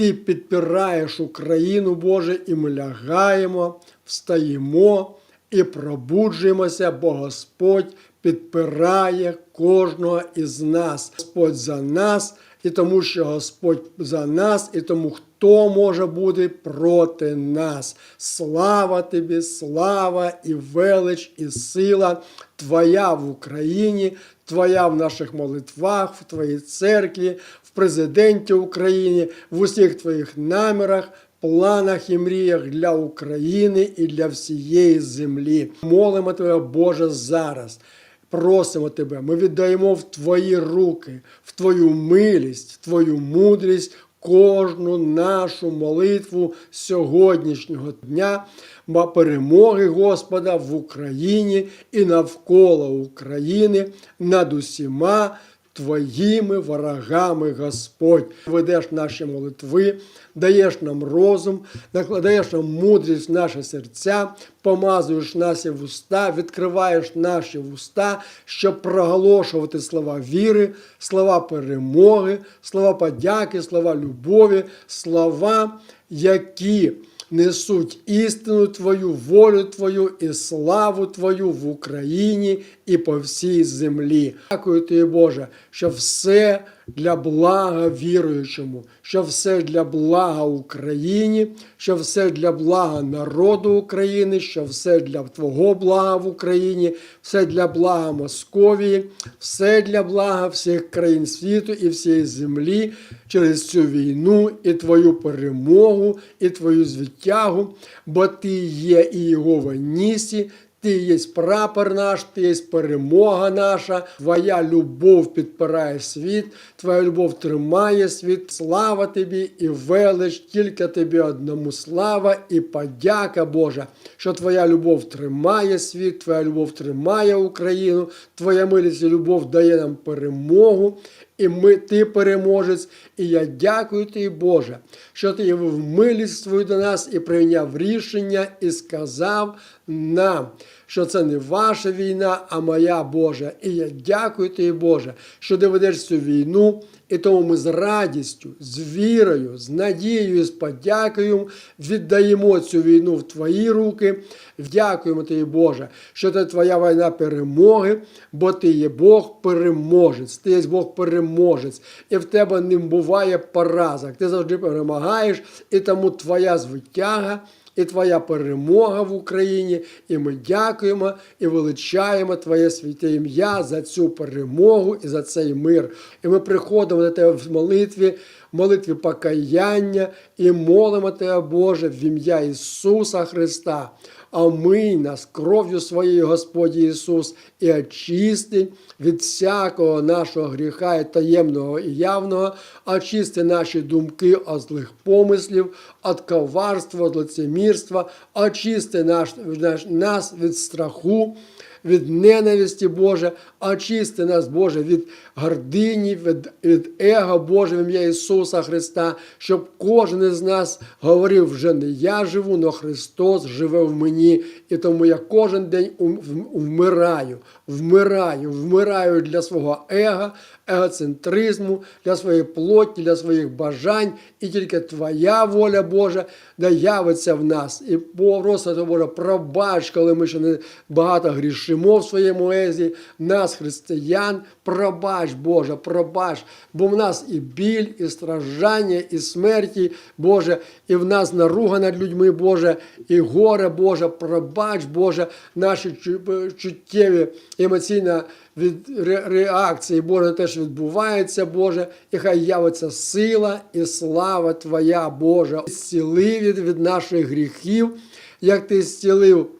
Ти підпираєш Україну, Боже, і ми лягаємо, встаємо і пробуджуємося, бо Господь підпирає кожного із нас. Господь за нас, і тому, що Господь за нас, і тому хто може бути проти нас. Слава тобі, слава і велич, і сила Твоя в Україні, Твоя в наших молитвах, в Твоїй церкві, в президенті України, в усіх Твоїх намірах. Планах і мріях для України і для всієї землі. Молимо Тебе, Боже, зараз. Просимо Тебе, ми віддаємо в Твої руки, в Твою милість, в Твою мудрість кожну нашу молитву сьогоднішнього дня, перемоги Господа в Україні і навколо України над усіма. Твоїми ворогами, Господь, ведеш наші молитви, даєш нам розум, накладаєш нам мудрість в наші серця, помазуєш наші вуста, відкриваєш наші вуста, щоб проголошувати слова віри, слова перемоги, слова подяки, слова любові, слова, які несуть істину Твою, волю Твою і славу Твою в Україні і по всій землі. Дякую Тобі, Боже, що все для блага віруючому, що все для блага Україні, що все для блага народу України, що все для Твого блага в Україні, все для блага Московії, все для блага всіх країн світу і всієї землі через цю війну і Твою перемогу, і Твою звитягу, бо Ти є і Єгова Нісі, ти є прапор наш, ти є перемога наша, твоя любов підпирає світ, твоя любов тримає світ. Слава тобі і велич, тільки тобі одному слава і подяка Божа, що твоя любов тримає світ, твоя любов тримає Україну, твоя милість і любов дає нам перемогу. І ми, ти переможець, і я дякую тобі, Боже, що ти явив милість свою до нас і прийняв рішення і сказав нам, що це не ваша війна, а моя Божа. І я дякую тобі, Боже, що ти ведеш цю війну, і тому ми з радістю, з вірою, з надією з подякою віддаємо цю війну в твої руки. Дякуємо тобі, Боже, що це твоя війна перемоги, бо ти є Бог переможець, ти є Бог переможець, і в тебе не буває поразок. Ти завжди перемагаєш, і тому твоя звитяга. І твоя перемога в Україні, і ми дякуємо і величаємо Твоє святе ім'я за цю перемогу і за цей мир. І ми приходимо до Тебе в молитві, молитві покаяння і молимо Тебе, Боже, в ім'я Ісуса Христа. Омий нас кров'ю своєю, Господі Ісус, і очисти від всякого нашого гріха і таємного і явного, очисти наші думки від злих помислів, від коварства, від лицемірства, очисти наш, наш, нас від страху, від ненависті Боже, очисти нас, Боже, від гордині, від, від его Боже, в ім'я Ісуса Христа, щоб кожен із нас говорив, вже не я живу, но Христос живе в мені. І тому я кожен день вмираю, вмираю, вмираю для свого его, егоцентризму, для своєї плоті, для своїх бажань, і тільки Твоя воля Божа да явиться в нас. І просто то Боже, пробач, коли ми ще не багато грішимо в своєму езі, нас, християн, пробач, Боже, пробач, бо в нас і біль, і страждання, і смерті, Боже, і в нас наруга над людьми, Боже, і горе, Боже, пробач, Боже, наші чуттєві емоційна від реакції, Боже, те, що відбувається, Боже, і хай явиться сила і слава Твоя, Боже, зціли від, від наших гріхів, як Ти зцілив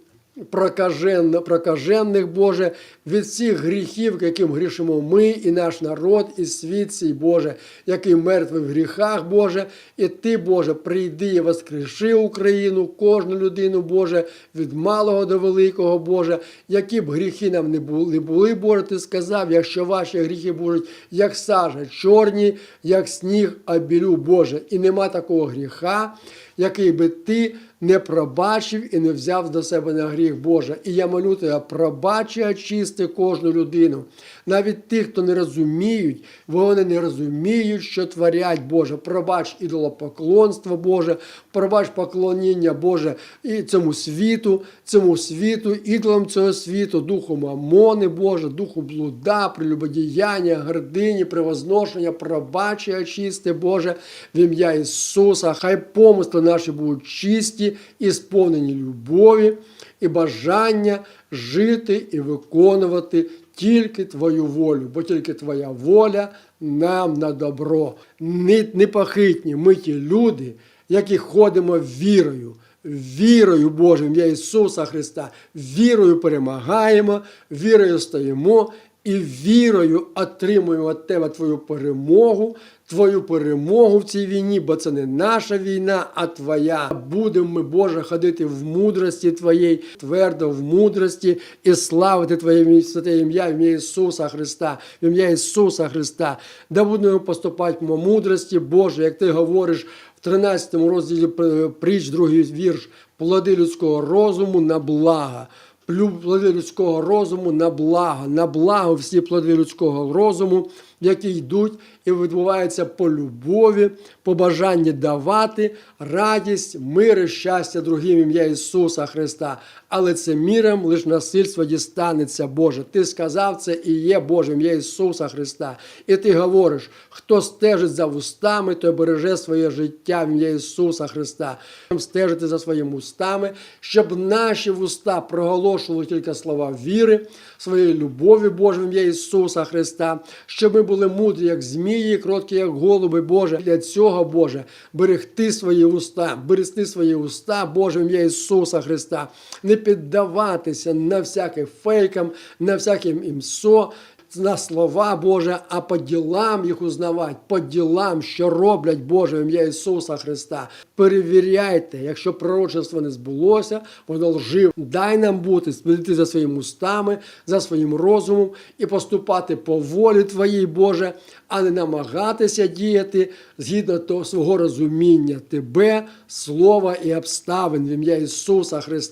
прокаженно, прокажених, Боже, від всіх гріхів, яким грішимо ми і наш народ, і світ цей, Боже, який мертвий в гріхах, Боже, і Ти, Боже, прийди і воскреши Україну, кожну людину, Боже, від малого до великого, Боже, які б гріхи нам не були, Боже, Ти сказав, якщо ваші гріхи будуть як сажа, чорні, як сніг, а білю, Боже, і нема такого гріха, який би ти не пробачив і не взяв до себе на гріх Боже. І я молю тебе, пробач і очисти кожну людину. Навіть тих, хто не розуміють, вони не розуміють, що творять Боже. Пробач ідолопоклонство Боже, пробач поклоніння Боже і цьому світу, цьому світу, ідолам цього світу, духу мамони Боже, духу блуда, прелюбодіяння, гордині, превозношення, пробач очисти Боже в ім'я Ісуса. Хай помисли наші будуть чисті і сповнені любові і бажання жити і виконувати тільки Твою волю, бо тільки Твоя воля нам на добро. Непохитні ми ті люди, які ходимо вірою. Вірою Боже, в ім'я Ісуса Христа, вірою перемагаємо, вірою стоїмо і вірою отримуємо від Тебе Твою перемогу, Твою перемогу в цій війні, бо це не наша війна, а Твоя. Будемо ми, Боже, ходити в мудрості Твоєї, твердо в мудрості і славити Твоє святе ім'я в ім'я Ісуса Христа, в ім'я Ісуса Христа. Да будемо поступати по мудрості, Боже, як Ти говориш в 13 розділі е, притч, другий вірш, плоди людського розуму на благо. Плю- Плоди людського розуму на благо, на благо всі плоди людського розуму, які йдуть і відбуваються по любові, по бажанні давати радість, мир і щастя другим ім'я Ісуса Христа. Але це міром лише насильство дістанеться, Боже. Ти сказав це і є Боже ім'я Ісуса Христа. І ти говориш, хто стежить за вустами, той береже своє життя в ім'я Ісуса Христа. Стежити за своїми устами, щоб наші вуста проголошували тільки слова віри, своєї любові Божої ім'я Ісуса Христа, щоб ми були мудрі, як змії, кроткі, як голуби, Боже. Для цього, Боже, берегти свої уста, берегти свої уста, Боже, ім'я Ісуса Христа, не піддаватися на всяким фейкам, на всяким імсо, на слова Боже, а по ділам їх узнавати, по ділам, що роблять Боже ім'я Ісуса Христа. Перевіряйте, якщо пророчество не збулося, воно лжив. Дай нам бути, слідити за своїми устами, за своїм розумом і поступати по волі Твоїй, Боже, а не намагатися діяти згідно того свого розуміння Тебе, слова і обставин в ім'я Ісуса Христа.